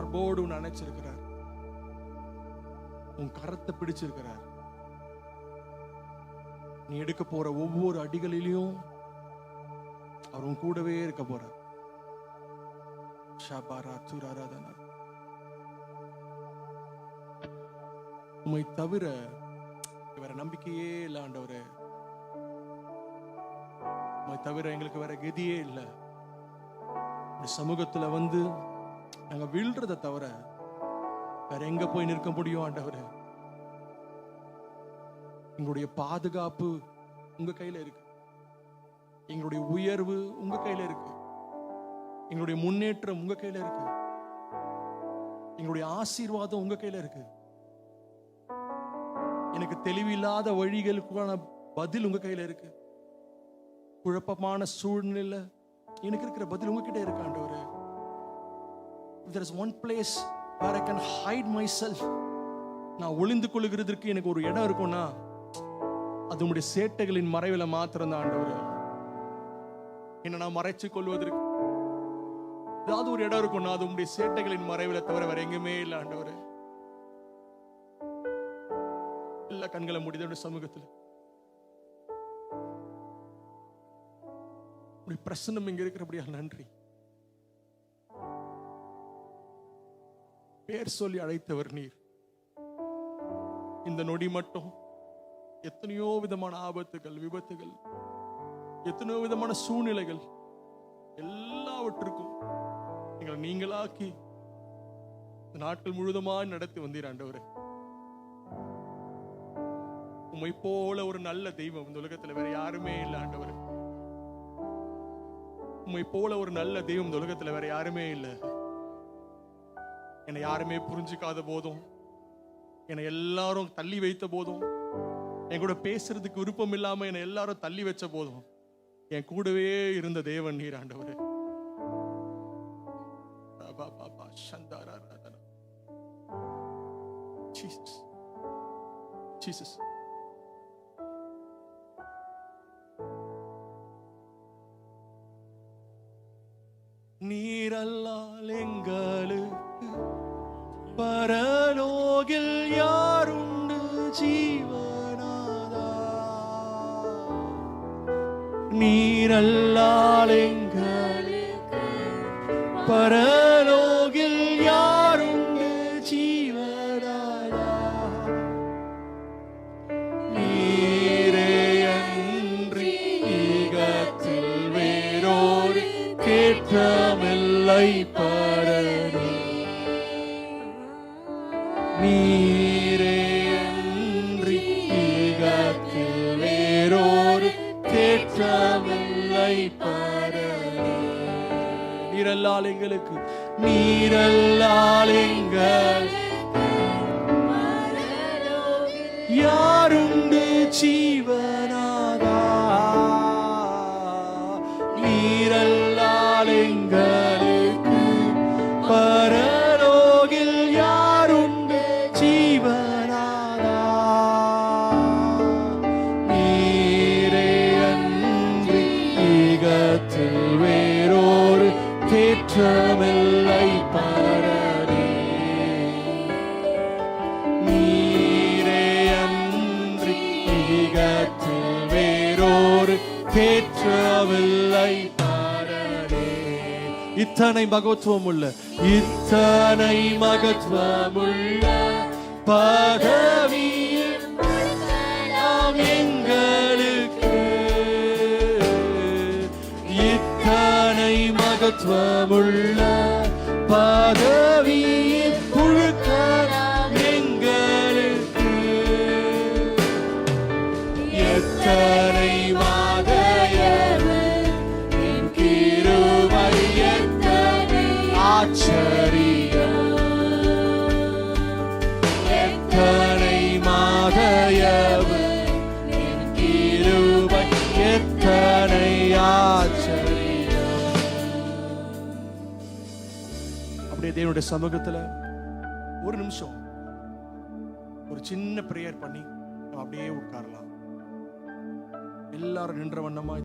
மார்போடு உன்னை அணைச்சிருக்கிறார் உன் கரத்தை பிடிச்சிருக்கிறார். நீ எடுக்க போற ஒவ்வொரு அடிகளிலையும் அவர் உன் கூடவே இருக்க போறார். ஷபாரா துராராதனா உண்மை தவிர வேற நம்பிக்கையே இல்ல ஆண்டவரே. தவிர எங்களுக்கு வேற கதியே இல்லை. இந்த சமூகத்துல வந்து நாங்க வீழ்றத தவிர வேற எங்க போய் நிற்க முடியும் ஆண்டவர்? எங்களுடைய பாதுகாப்பு உங்க கையில இருக்கு. எங்களுடைய உயர்வு உங்க கையில இருக்கு. எங்களுடைய முன்னேற்றம் உங்க கையில இருக்கு. எங்களுடைய ஆசீர்வாதம் உங்க கையில இருக்கு. எனக்கு தெளிவில்லாத வழிகளுக்கான பதில் உங்க கையில இருக்கு. குழப்பமான சூழ்நிலை எனக்கு இருக்கிற பதில் உங்ககிட்ட இருக்கு if there is one place where I can hide myself நான் ஒளிந்து கொள்கிறதுக்கு எனக்கு ஒரு இடம் இருக்கும்னா அது உடைய சேட்டைகளின் மறைவில மாத்திரம் தான் என்ன நான் மறைச்சு கொள்வதற்கு ஏதாவது ஒரு இடம் இருக்கும்னா அது உங்களுடைய சேட்டைகளின் மறைவில தவிர வேற எங்குமே இல்லை ஆண்டவர். எல்லா கண்களை முடிதோட சமூகத்தில். உடைய பிரசன்னம் இங்க இருக்கிறபடியா நன்றி. பேர் சொல்லி அழைத்தவர் நீர். இந்த நொடி மட்டும் எத்தனையோ விதமான ஆபத்துகள் விபத்துகள் எத்தனையோ விதமான சூழ்நிலைகள் எல்லாவற்றுக்கும் எங்களை நீங்களாக்கி இந்த நாட்கள் முழுதுமாய் நடத்தி வந்தீர் ஆண்டவரே. உம்மை போல ஒரு நல்ல தெய்வம் இந்த உலகத்துல வேற யாருமே இல்லை ஆண்டவர். உம்மை போல ஒரு நல்ல தெய்வம் இந்த உலகத்துல வேற யாருமே இல்லை. என்னை யாருமே புரிஞ்சுக்காத போதும். என்னை எல்லாரும் தள்ளி வைத்த போதும். என் கூட பேசுறதுக்கு விருப்பம் இல்லாம என்னை எல்லாரும் தள்ளி வச்ச போதும். என் கூடவே இருந்த தேவன் நீர் ஆண்டவர். பா, பா, பா, சந்தாரா, நீரல்லால் எங்களுக்கு பரலோகில் யாருண்டு ஜீவனாதா? நீரல்லால் எங்களுக்கு பரலோகில் யாருண்டு ஜீவனாதா? நீரே அன்றி ஈகத்தில் நீரல்லால் எங்களுக்கு நீரல்லால் எங்கள் யாருண்டு ஜீவனாதா நீரல்லால் எங்கள் தேற்றமில்லை பரனே நீரே அன்றி ஈகத்தில் வேறொரு தேற்றமில்லை இத்தனை மகத்துவம் உள்ள இத்தனை மகத்துவம் உள்ள பதவி மகத்துவமுள்ள பதவி. தேவனுடைய சமூகத்துல ஒரு நிமிஷம் ஒரு சின்ன பிரேயர் பண்ணி நம்ம அப்படியே உட்காரலாம். எல்லாரும் நின்ற வண்ணமா